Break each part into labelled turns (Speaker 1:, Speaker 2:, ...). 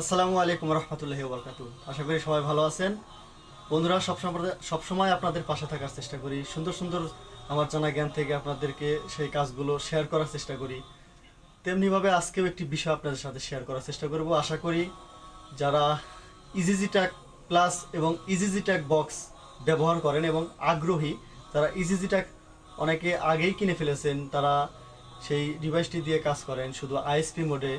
Speaker 1: আসসালামু আলাইকুম রহমতুল্লাহি বরকাতু আশা করি সবাই ভালো আছেন। বন্ধুরা সবসময় সবসময় আপনাদের পাশে থাকার চেষ্টা করি। সুন্দর সুন্দর আমার জানা জ্ঞান থেকে আপনাদেরকে সেই কাজগুলো শেয়ার করার চেষ্টা করি। তেমনিভাবে আজকেও একটি বিষয় আপনাদের সাথে শেয়ার করার চেষ্টা করব। আশা করি যারা ইজিজি ট্যাগ প্লাস এবং ইজিজি ট্যাগ বক্স ব্যবহার করেন এবং আগ্রহী, তারা ইজিজি ট্যাগ অনেকে আগেই কিনে ফেলেছেন, তারা সেই ডিভাইসটি দিয়ে কাজ করেন, শুধু আইএসপি মোডে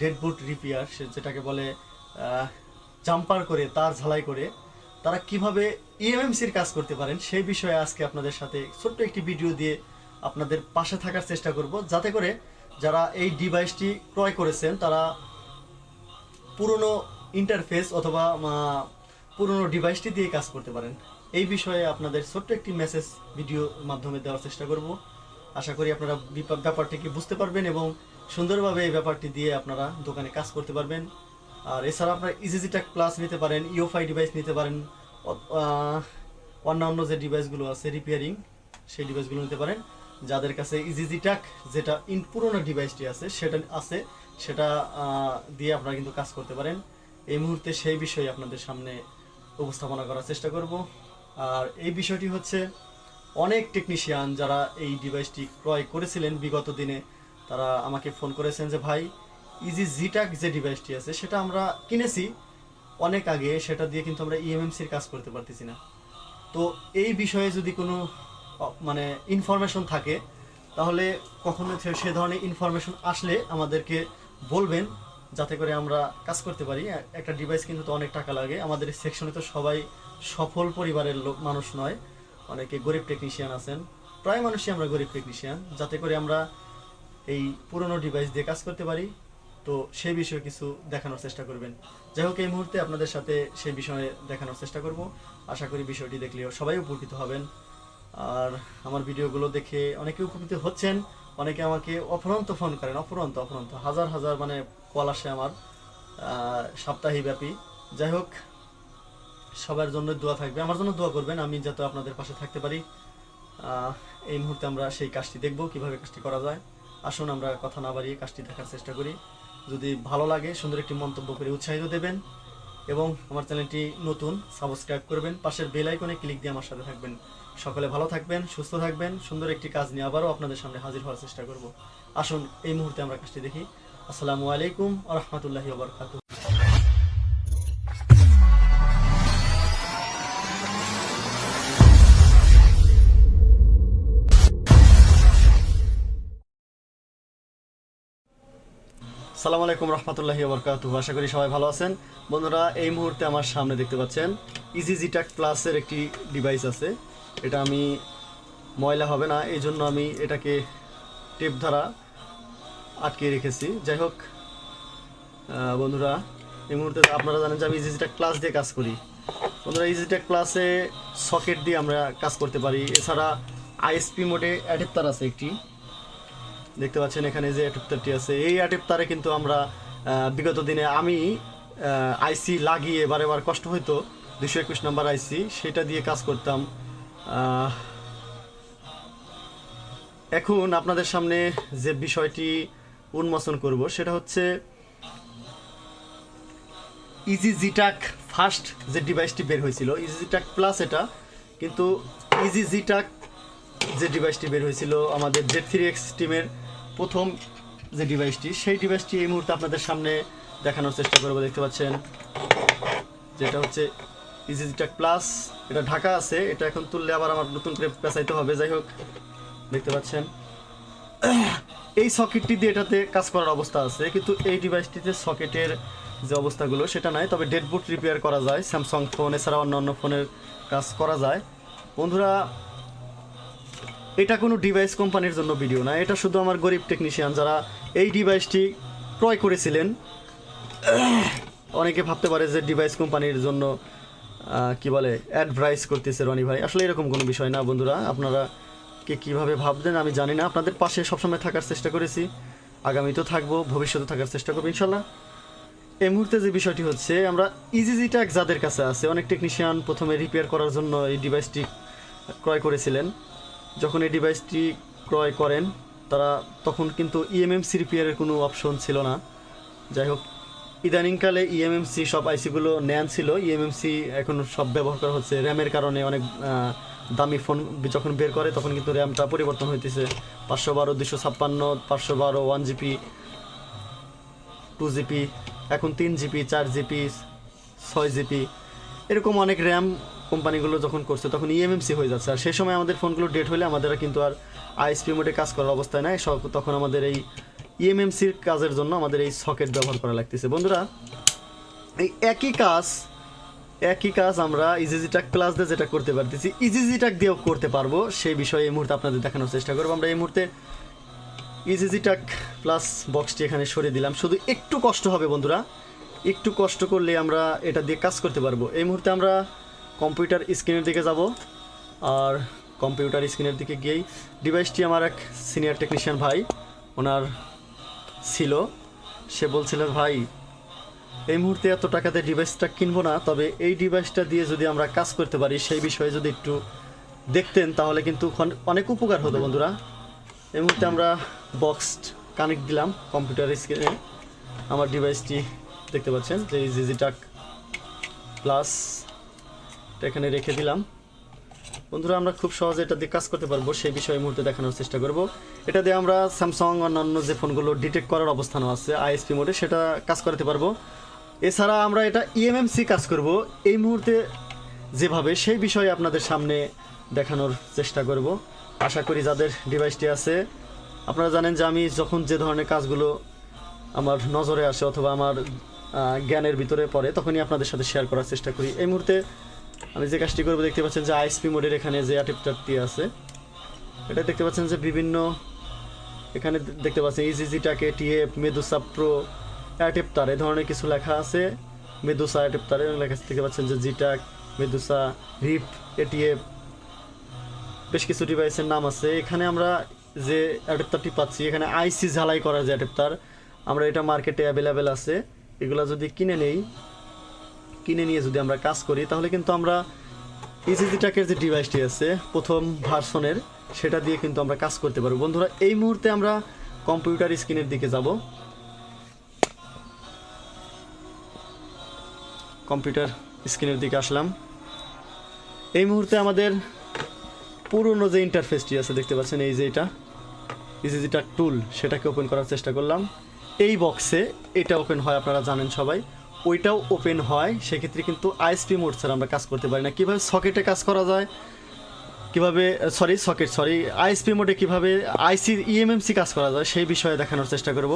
Speaker 1: ডেডবুট রিপেয়ার যেটাকে বলে জাম্পার করে, তার ঝালাই করে, তারা কীভাবে ইএমএমসির কাজ করতে পারেন সেই বিষয়ে আজকে আপনাদের সাথে ছোট্ট একটি ভিডিও দিয়ে আপনাদের পাশে থাকার চেষ্টা করব। যাতে করে যারা এই ডিভাইসটি ক্রয় করেছেন, তারা পুরনো ইন্টারফেস অথবা পুরনো ডিভাইসটি দিয়ে কাজ করতে পারেন। এই বিষয়ে আপনাদের ছোট্ট একটি মেসেজ ভিডিও মাধ্যমে দেওয়ার চেষ্টা করব। আশা করি আপনারা ব্যাপারটিকে বুঝতে পারবেন এবং সুন্দরভাবে এই ব্যাপারটি দিয়ে আপনারা দোকানে কাজ করতে পারবেন। আর এছাড়া আপনারা ইজিজিটাক প্লাস নিতে পারেন ইওফাই ডিভাইস নিতে পারেন অন্যান্য যে ডিভাইসগুলো আছে রিপেয়ারিং সেই ডিভাইসগুলো নিতে পারেন। যাদের কাছে ইজিজিটাক যেটা ইন পুরোনো ডিভাইসটি আছে, সেটা আছে, সেটা দিয়ে আপনারা কিন্তু কাজ করতে পারেন। এই মুহূর্তে সেই বিষয়ে আপনাদের সামনে উপস্থাপনা করার চেষ্টা করব। আর এই বিষয়টি হচ্ছে অনেক টেকনিশিয়ান যারা এই ডিভাইসটি ক্রয় করেছিলেন বিগত দিনে তারা আমাকে ফোন করেছেন যে, ভাই ইজি জিটাক যে ডিভাইসটি আছে, সেটা আমরা কিনেছি। অনেক আগে সেটা দিয়ে কিন্তু আমরা ইএমএমসির কাজ করতে পারতেছি না। তো এই বিষয়ে যদি কোনো মানে ইনফরমেশন থাকে, তাহলে কখনো সে- সে ধরনের ইনফরমেশন আসলে আমাদেরকে বলবেন, যাতে করে আমরা কাজ করতে পারি। একটা ডিভাইস কিন্তু তো অনেক টাকা লাগে। আমাদের সেকশনে তো সবাই সফল পরিবারের লোক, মানুষ নয়। অনেকে গরিব টেকনিশিয়ান আছেন। প্রায় মানুষই আমরা গরিব টেকনিশিয়ান যাতে করে আমরা এই পুরনো ডিভাইস দিয়ে কাজ করতে পারি। তো সেই বিষয়ে কিছু দেখানোর চেষ্টা করবেন। যাই হোক এই মুহূর্তে আপনাদের সাথে সেই বিষয়ে দেখানোর চেষ্টা করব। আশা করি বিষয়টি দেখলেও সবাই উপকৃত হবেন। আর আমার ভিডিওগুলো দেখে অনেকে উপকৃত হচ্ছেন। অনেকে আমাকে অফুরন্ত ফোন করেন অফুরন্ত অফুরন্ত। হাজার হাজার মানে কল আসে আমার আহ, সাপ্তাহিক ব্যাপী যাই হোক সবার জন্য দোয়া থাকবে। আমার জন্য দোয়া করবেন আমি যাতে আপনাদের পাশে থাকতে পারি। এই মুহূর্তে আমরা সেই কাজটি দেখব কীভাবে কাজটি করা যায়। আসুন আমরা কথা না বাড়িয়ে কাজটি দেখার চেষ্টা করি। যদি ভালো লাগে, সুন্দর একটি মন্তব্য করে উৎসাহিত দেবেন এবং আমার চ্যানেলটি নতুন সাবস্ক্রাইব করবেন। পাশের বেল আইকনে ক্লিক দিয়ে আমার সাথে থাকবেন। সকলে ভালো থাকবেন, সুস্থ থাকবেন। সুন্দর একটি কাজ নিয়ে আবারও আপনাদের সামনে হাজির হওয়ার চেষ্টা করব। আসুন, এই মুহূর্তে আমরা কাজটি দেখি। আসসালামু আলাইকুম আ রহমতুল্লাহি সালাম আলাইকুম রহমতুল্লাহি বরকাতু আশা করি সবাই ভালো আছেন। বন্ধুরা, এই মুহূর্তে আমার সামনে দেখতে পাচ্ছেন ইজি জিটাক প্লাসের একটি ডিভাইস আছে। এটা আমি ময়লা হবে না, এই জন্য আমি এটাকে টেপ দ্বারা আটকে রেখেছি। যাই হোক বন্ধুরা, এই মুহূর্তে আপনারা জানেন যে আমি ইজি জিটাক প্লাস দিয়ে কাজ করি। বন্ধুরা ইজি জিটাক প্লাসে সকেট দিয়ে আমরা কাজ করতে পারি। এছাড়া আইএসপি মোডে অ্যাডাপ্টার আছে একটি। দেখতে পাচ্ছেন এখানে যে অ্যাডাপ্টারটি আছে। এই অ্যাডাপ্টারে কিন্তু আমরা বিগত দিনে আমি আইসি লাগিয়ে এবার এবার কষ্ট হইতো। দুশো একুশ নাম্বার আইসি সেটা দিয়ে কাজ করতাম। এখন আপনাদের সামনে যে বিষয়টি উন্মোচন করব, সেটা হচ্ছে ইজি জিটাক ফার্স্ট যে ডিভাইসটি বের হয়েছিল। ইজি জিটাক প্লাস এটা, কিন্তু ইজি জিটাক যে ডিভাইসটি বের হয়েছিল আমাদের জেড থ্রি এক্স টিমের প্রথম যে ডিভাইসটি সেই ডিভাইসটি এই মুহূর্তে আপনাদের সামনে দেখানোর চেষ্টা করব, দেখতে পাচ্ছেন? যেটা হচ্ছে ইজিটাক প্লাস এটা ঢাকা আছে, এটা এখন তুললে আবার আমার নতুন করে পেঁচাইতে হবে, যাই হোক। দেখতে পাচ্ছেন? এই সকেটটি দিয়ে এটাতে কাজ করার অবস্থা আছে, কিন্তু এই ডিভাইসটিতে সকেটের যে অবস্থাগুলো, সেটা নাই। তবে ডেডবুট রিপেয়ার করা যায় স্যামসাং ফোন এছাড়া অন্য অন্য ফোনের কাজ করা যায়। বন্ধুরা এটা কোনো ডিভাইস কোম্পানির জন্য ভিডিও না, এটা শুধু আমার গরিব টেকনিশিয়ান যারা এই ডিভাইসটি ক্রয় করেছিলেন। অনেকে ভাবতে পারে যে ডিভাইস কোম্পানির জন্য কি বলে অ্যাডভাইস করতেছে রনি ভাই। আসলে এরকম কোনো বিষয় না বন্ধুরা, আপনারা কে কীভাবে ভাববেন আমি জানি না। আপনাদের পাশে সবসময় থাকার চেষ্টা করেছি আগামীতেও থাকব, ভবিষ্যতে থাকার চেষ্টা করব ইনশাল্লাহ এই মুহূর্তে যে বিষয়টি হচ্ছে, আমরা ইজিজি ট্যাগ যাদের কাছে আছে, অনেক টেকনিশিয়ান প্রথমে রিপেয়ার করার জন্য এই ডিভাইসটি ক্রয় করেছিলেন। যখন এই ডিভাইসটি ক্রয় করেন, তারা তখন কিন্তু ইএমএমসি রিপেয়ারের কোনো অপশন ছিল না। যাই হোক, ইদানিংকালে E ইএমএমসি সব আইসিগুলো নেন ছিল। ইএমএমসি এখন সব ব্যবহার করা হচ্ছে। র্যামের কারণে অনেক দামি ফোন যখন বের করে, তখন কিন্তু র্যামটা পরিবর্তন হইতেছে। পাঁচশো বারো দুশো ছাপ্পান্ন, পাঁচশো বারো, ওয়ান জিবি, টু জিবি, এখন তিন জিবি, চার জিবি, ছয় জিবি। এরকম অনেক র্যাম কোম্পানিগুলো যখন করছে, তখন E ইএমএমসি হয়ে যাচ্ছে। আর সেই সময় আমাদের ফোনগুলো ডেট হলে আমাদের কিন্তু আর আইএসপি মোডে কাজ করার অবস্থায় নাই। তখন আমাদের এই E ইএমএমসির কাজের জন্য আমাদের এই সকেট ব্যবহার করা লাগতেছে। বন্ধুরা, এই একই কাজ একই কাজ আমরা ইজিজিটাক প্লাস দিয়ে যেটা করতে পারতেছি ইজিজিটাক দিয়েও করতে পারব। সেই বিষয়ে এই মুহূর্তে আপনাদের দেখানোর চেষ্টা করব। আমরা এই মুহূর্তে ইজিজিটাক প্লাস বক্সটি এখানে সরিয়ে দিলাম। শুধু একটু কষ্ট হবে বন্ধুরা। একটু কষ্ট করলে আমরা এটা দিয়ে কাজ করতে পারব। এই মুহূর্তে আমরা কম্পিউটার স্ক্রিনের দিকে যাব। আর কম্পিউটার স্ক্রিনের দিকে গিয়েই ডিভাইসটি আমার এক সিনিয়র টেকনিশিয়ান ভাই, ওনার ছিল। সে বলছিল, ভাই, এই মুহূর্তে এত টাকাতে ডিভাইসটা কিনবো না, তবে এই ডিভাইসটা দিয়ে যদি আমরা কাজ করতে পারি, সেই বিষয়ে যদি একটু দেখতেন, তাহলে কিন্তু অনেক উপকার হতো, বন্ধুরা। এই মুহূর্তে আমরা বক্স কানেক্ট দিলাম কম্পিউটার স্ক্রিনে। আমার ডিভাইসটি দেখতে পাচ্ছেন, যে জিজিটাক প্লাস এখানে রেখে দিলাম। বন্ধুরা, আমরা খুব সহজে এটা দিয়ে কাজ করতে পারব। সেই বিষয়ে মুহূর্তে দেখানোর চেষ্টা করব। এটা দিয়ে আমরা স্যামসাং অন্যান্য যে ফোনগুলো ডিটেক্ট করার অবস্থানও আছে আইএসপি মোডে সেটা কাজ করতে পারব। এছাড়া আমরা এটা E ইএমএমসি কাজ করব। এই মুহূর্তে যেভাবে, সেই বিষয়ে আপনাদের সামনে দেখানোর চেষ্টা করব। আশা করি যাদের ডিভাইসটি আছে, আপনারা জানেন যে আমি যখন যে ধরনের কাজগুলো আমার নজরে আসে অথবা আমার জ্ঞানের ভিতরে পড়ে, তখনই আপনাদের সাথে শেয়ার করার চেষ্টা করি। এই মুহূর্তে আমি যে কাজটি করব, দেখতে পাচ্ছেন যে আইএসপি মোডের এখানে যে অ্যাডাপ্টারটি আছে, এটা দেখতে পাচ্ছেন যে বিভিন্ন, এখানে দেখতে পাচ্ছেন ইজিজিটাকে টিএফ মেদুসা প্রো অ্যাটেপ্টার এই ধরনের কিছু লেখা আছে মেদুসা অ্যাটেপ্টারে লেখা দেখতে পাচ্ছেন যে জিটাক মেদুসা রিপ এটিএফ বেশ কিছু ডিভাইসের নাম আছে। এখানে আমরা যে অ্যাডাপ্টারটি পাচ্ছি, এখানে আইসি ঝালাই করার যে অ্যাডাপ্টার, আমরা এটা মার্কেটে অ্যাভেলেবেল আছে। এগুলা যদি কিনে নেই কিনে নিয়ে যদি আমরা কাজ করি, তাহলে কিন্তু আমরা ইজিজিটাকের যে ডিভাইসটি আছে, প্রথম ভার্সনের সেটা দিয়ে কিন্তু আমরা কাজ করতে পারব। বন্ধুরা, এই মুহূর্তে আমরা কম্পিউটার স্ক্রিনের দিকে যাব। কম্পিউটার স্ক্রিনের দিকে আসলাম। এই মুহূর্তে আমাদের পুরনো যে ইন্টারফেসটি আছে, দেখতে পাচ্ছেন এই যে এটা ইজিজিটা টুল সেটাকে ওপেন করার চেষ্টা করলাম। এই বক্সে এটা ওপেন হয়, আপনারা জানেন সবাই। ওইটাও ওপেন হয়, সেক্ষেত্রে কিন্তু আইএসপি মোড ছাড়া আমরা কাজ করতে পারি না। কীভাবে সকেটে কাজ করা যায়? কীভাবে সরি সকেট সরি আইএসপি মোডে কীভাবে আইসি ইএমএমসি কাজ করা যায়, সেই বিষয়ে দেখানোর চেষ্টা করব।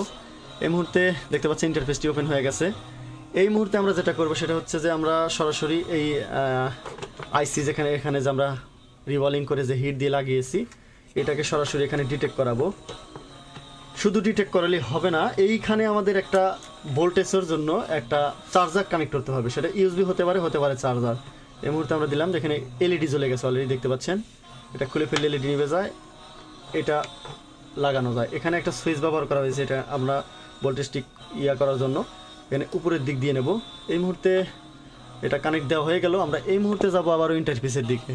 Speaker 1: এই মুহূর্তে দেখতে পাচ্ছি ইন্টারফেসটি ওপেন হয়ে গেছে। এই মুহূর্তে আমরা যেটা করব সেটা হচ্ছে যে আমরা সরাসরি এই আইসি যেখানে, এখানে যে আমরা রিভলিং করে যে হিট দিয়ে লাগিয়েছি, এটাকে সরাসরি এখানে ডিটেক্ট করাবো। শুধু ডিটেক্ট করালে হবে না, এইখানে আমাদের একটা ভোল্টেজের জন্য একটা চার্জার কানেক্ট করতে হবে। সেটা ইউএসবি হতে পারে হতে পারে চার্জার। এই মুহূর্তে আমরা দিলাম যেখানে এলইডি জ্বলে গেছে অলরেডি দেখতে পাচ্ছেন। এটা খুলে ফেললে এলইডি নিভে যায়, এটা লাগানো যায়। এখানে একটা সুইচ ব্যবহার করা হয়েছে, এটা আমরা ভোল্টেজটি ইয়া করার জন্য। এখানে উপরের দিক দিয়ে নেব। এই মুহূর্তে এটা কানেক্ট দেওয়া হয়ে গেল। আমরা এই মুহূর্তে যাব আবারও ইন্টারফেসের দিকে।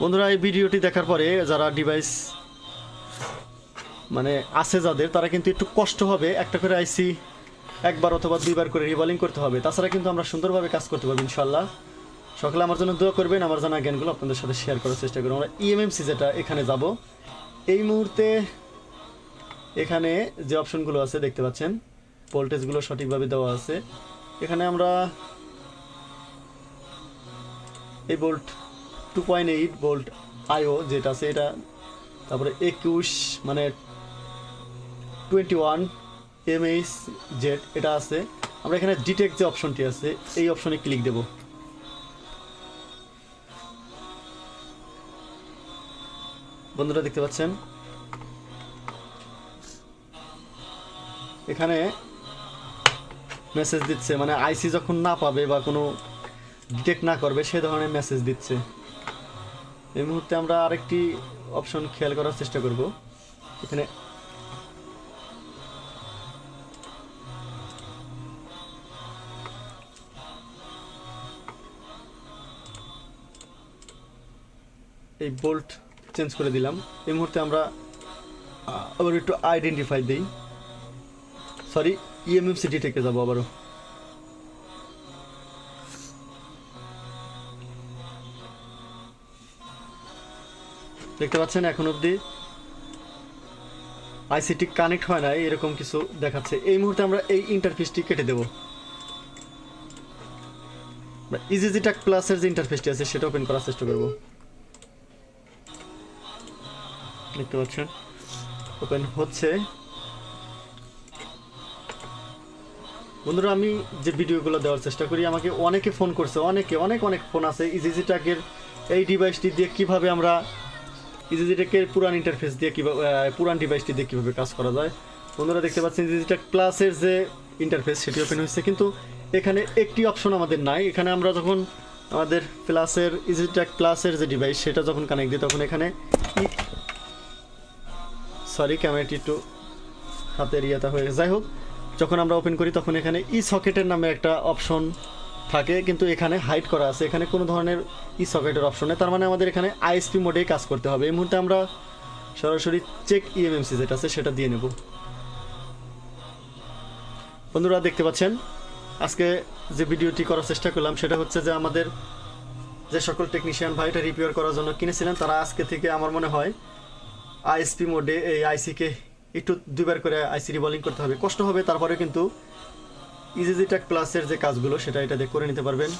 Speaker 1: বন্ধুরা, এই ভিডিওটি দেখার পরে যারা ডিভাইস মানে আছে যাদের, তারা কিন্তু একটু কষ্ট হবে। একটা করে আইসি, একবার অথবা দুইবার করে রিভলিং করতে হবে। তাছাড়া কিন্তু আমরা সুন্দরভাবে কাজ করতে পারব ইনশাল্লাহ সকালে আমার জন্য দোয়া করবেন, আমার জানা জ্ঞানগুলো আপনাদের সাথে শেয়ার করার চেষ্টা করব। আমরা E ইএমএমসি যেটা, এখানে যাব। এই মুহূর্তে এখানে যে অপশনগুলো আছে, দেখতে পাচ্ছেন। ভোল্টেজগুলো সঠিকভাবে দেওয়া আছে। এখানে আমরা এই bolt two point eight bolt IO যেটা আছে, এটা তারপরে একুশ মানে টোয়েন্টি ওয়ান এটা আছে। আমরা এখানে ডিটেক্ট যে অপশনটি আছে, এই অপশনে ক্লিক দেব। বন্ধুরা, দেখতে পাচ্ছেন? এখানে মেসেজ দিচ্ছে মানে আইসি যখন না পাবে বা কোনো ডিটেক্ট না করবে, সে ধরনের মেসেজ দিচ্ছে। এই মুহূর্তে আমরা আরেকটি অপশন খেয়াল করার চেষ্টা করব। এখানে এই বোল্ট চেঞ্জ করে দিলাম এই মুহূর্তে আমরা আবার একটু আইডেন্টিফাই দিই সরি ইএমএমসি ডিটেকে যাব আবারও দেখতে পাচ্ছেন এখন অবধি আইসিটি কানেক্ট হয় না এরকম কিছু দেখাচ্ছে এই মুহূর্তে আমরা এই ইন্টারফেসটি কেটে দেব ইজিজিটাক প্লাসের যে ইন্টারফেসটি আছে সেটা ওপেন করার চেষ্টা করব দেখতে পাচ্ছেন। ওপেন হচ্ছে। বন্ধুরা, আমি যে ভিডিওগুলো দেওয়ার চেষ্টা করি, আমাকে অনেকে ফোন করছে, অনেকে, অনেক অনেক ফোন আছে ইজিজিটাকের এই ডিভাইসটি দিয়ে কীভাবে আমরা ইজিজিটেকের পুরান ইন্টারফেস দিয়ে কীভাবে পুরান ডিভাইসটি দিয়ে কীভাবে কাজ করা যায়। বন্ধুরা, দেখতে পাচ্ছেন ইজিজিটেক প্লাসের যে ইন্টারফেস সেটি ওপেন হয়েছে। কিন্তু এখানে একটি অপশন আমাদের নাই। এখানে আমরা যখন আমাদের প্লাসের ইজিটেক প্লাসের যে ডিভাইস সেটা যখন কানেক্ট দিই, তখন এখানে সরি ক্যামেরাটি একটু হাতের ইয়েটা হয়ে গেছে। যাই হোক যখন আমরা ওপেন করি, তখন এখানে ই সকেটের নামে একটা অপশন থাকে, কিন্তু এখানে হাইড করা আছে। এখানে কোনো ধরনের ই সকেটের অপশন তার মানে আমাদের এখানে আইএসপি মোডেই কাজ করতে হবে। এই মুহূর্তে আমরা সরাসরি চেক ইএমএমসি যেটা আছে, সেটা দিয়ে নেব। বন্ধুরা, দেখতে পাচ্ছেন? আজকে যে ভিডিওটি করার চেষ্টা করলাম, সেটা হচ্ছে যে আমাদের যে সকল টেকনিশিয়ান ভাইটা রিপেয়ার করার জন্য কিনেছিলেন, তারা আজকে থেকে আমার মনে হয় আইএসপি মোডে, এই আইসিকে একটু দুইবার করে আইসি রিবলিং করতে হবে। কষ্ট হবে তারপরে কিন্তু ইজিজিটাক প্লাসের যে কাজগুলো, সেটা এটা করে নিতে পারবেন।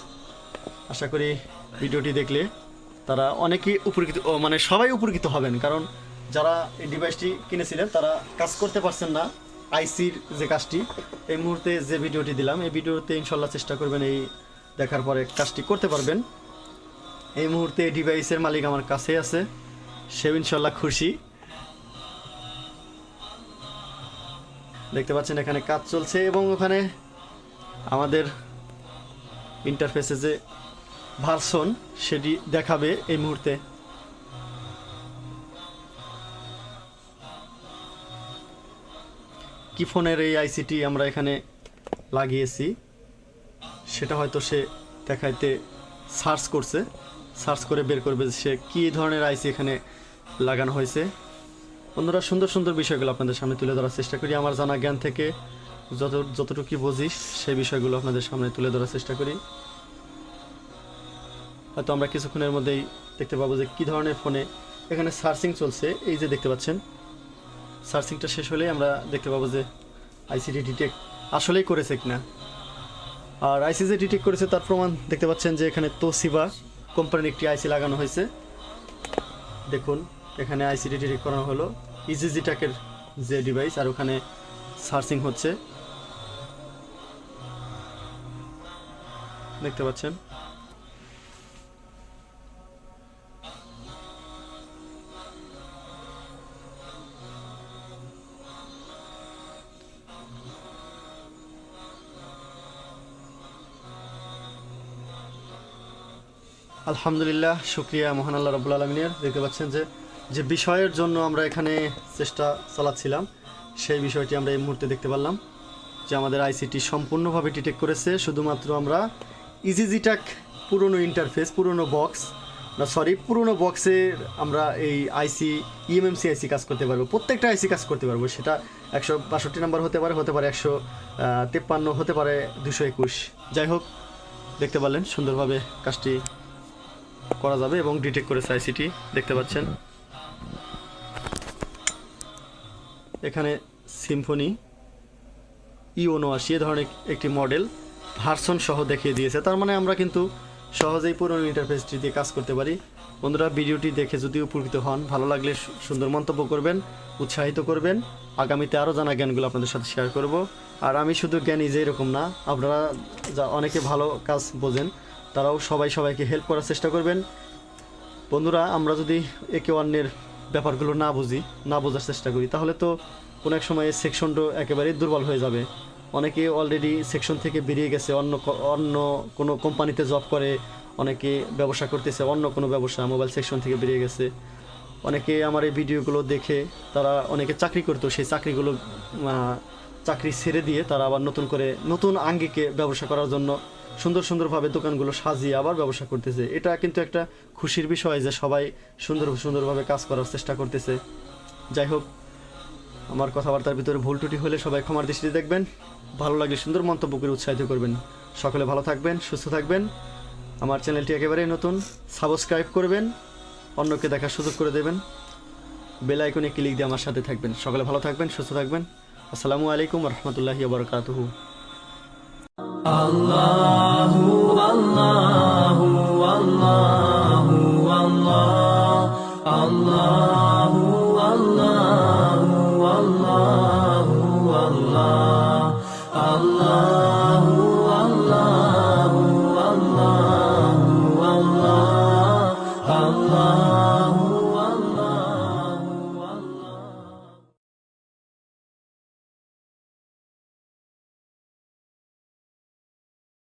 Speaker 1: আশা করি ভিডিওটি দেখলে তারা অনেকেই উপকৃত মানে সবাই উপকৃত হবেন, কারণ যারা এই ডিভাইসটি কিনেছিলেন, তারা কাজ করতে পারছেন না আইসির যে কাজটি। এই মুহূর্তে যে ভিডিওটি দিলাম, এই ভিডিওতে ইনশাল্লাহ চেষ্টা করবেন এই দেখার পরে কাজটি করতে পারবেন। এই মুহূর্তে এই ডিভাইসের মালিক আমার কাছে আছে, সেও ইনশাল্লাহ খুশি। দেখতে পাচ্ছেন এখানে কাজ চলছে এবং ওখানে আমাদের ইন্টারফেসে যে ভার্সন সেটি দেখাবে এই মুহূর্তে। কি ফোনের এই আইসিটি আমরা এখানে লাগিয়েছি, সেটা হয়তো সে দেখাইতে সার্চ করছে। সার্চ করে বের করবে সে কী ধরনের আইসি এখানে লাগানো হয়েছে। বন্ধুরা, সুন্দর সুন্দর বিষয়গুলো আপনাদের সামনে তুলে ধরার চেষ্টা করি। আমার জানা জ্ঞান থেকে যত যতটুকু বুঝি, সেই বিষয়গুলো আপনাদের সামনে তুলে ধরার চেষ্টা করি। হয়তো আমরা কিছুক্ষণের মধ্যেই দেখতে পাবো যে কী ধরনের ফোনে এখানে সার্চিং চলছে। এই যে দেখতে পাচ্ছেন, সার্চিংটা শেষ হলেই আমরা দেখতে পাবো যে আইসিডি ডিটেক্ট আসলেই করেছে কিনা। আর আইসি যে ডিটেক্ট করেছে, তার প্রমাণ দেখতে পাচ্ছেন যে এখানে তোসিবা কোম্পানির একটি আইসি লাগানো হয়েছে। দেখুন এখানে আইসিডি ডিটেক্ট করানো হলো। ইজিজি ট্যাকের যে ডিভাইস আর ওখানে সার্চিং হচ্ছে। দেখতে পাচ্ছেন? আলহামদুলিল্লাহ, শুক্রিয়া মহান আল্লাহ রবুল আলমিনের। দেখতে পাচ্ছেন যে যে বিষয়ের জন্য আমরা এখানে চেষ্টা চালাচ্ছিলাম, সেই বিষয়টি আমরা এই মুহূর্তে দেখতে পারলাম যে আমাদের আইসিটি সম্পূর্ণভাবে ডিটেক্ট করেছে, শুধুমাত্র আমরা ইজিজিটাক পুরনো ইন্টারফেস পুরনো বক্স না সরি পুরনো বক্সের আমরা এই আইসি ইএমএমসি আইসি কাজ করতে পারব, প্রত্যেকটা আইসি কাজ করতে পারব, সেটা একশো বাষট্টি নাম্বার হতে পারে হতে পারে একশো তেপ্পান্ন, হতে পারে দুশো একুশ। যাই হোক, দেখতে পারলেন, সুন্দরভাবে কাজটি করা যাবে এবং ডিটেক্ট করেছে আইসিটি দেখতে পাচ্ছেন। এখানে সিম্ফনি ই উনআশি এ ধরনের একটি মডেল ভার্সন সহ দেখিয়ে দিয়েছে। তার মানে আমরা কিন্তু সহজেই পুরনো ইন্টারফেসটি দিয়ে কাজ করতে পারি। বন্ধুরা, ভিডিওটি দেখে যদি উপকৃত হন, ভালো লাগলে সুন্দর মন্তব্য করবেন, উৎসাহিত করবেন। আগামীতে আরও জানা জ্ঞানগুলো আপনাদের সাথে শেয়ার করব। আর আমি শুধু জ্ঞানী যে এরকম না, আপনারা যা অনেকে ভালো কাজ বোঝেন, তারাও সবাই সবাইকে হেল্প করার চেষ্টা করবেন। বন্ধুরা, আমরা যদি একে অন্যের ব্যাপারগুলো না বুঝি, না বোঝার চেষ্টা করি, তাহলে তো কোনো এক সময় সেকশনটা একেবারেই দুর্বল হয়ে যাবে। অনেকে অলরেডি সেকশন থেকে বেরিয়ে গেছে, অন্য অন্য কোনো কোম্পানিতে জব করে, অনেকে ব্যবসা করতেছে, অন্য কোনো ব্যবসা মোবাইল সেকশন থেকে বেরিয়ে গেছে। অনেকে আমার এই ভিডিওগুলো দেখে তারা অনেকে চাকরি করতো, সেই চাকরিগুলো চাকরি ছেড়ে দিয়ে তারা আবার নতুন করে নতুন আঙ্গিকে ব্যবসা করার জন্য সুন্দর সুন্দরভাবে দোকানগুলো সাজিয়ে আবার ব্যবসা করতেছে। এটা কিন্তু একটা খুশির বিষয় যে সবাই সুন্দর সুন্দরভাবে কাজ করার চেষ্টা করতেছে। যাই হোক, আমার কথাবার্তার ভিতরে ভুল ত্রুটি হলে সবাই ক্ষমার দৃষ্টিতে দেখবেন। ভালো লাগলে সুন্দর মন্তব্য করে উৎসাহিত করবেন। সকলে ভালো থাকবেন, সুস্থ থাকবেন। আমার চ্যানেলটি একেবারেই নতুন, সাবস্ক্রাইব করবেন, অন্যকে দেখার সুযোগ করে দেবেন। বেল আইকনে ক্লিক দিয়ে আমার সাথে থাকবেন। সকলে ভালো থাকবেন, সুস্থ থাকবেন। আসসালামু আলাইকুম রহমতুল্লাহি বরকাতুহু।
Speaker 2: Allahu,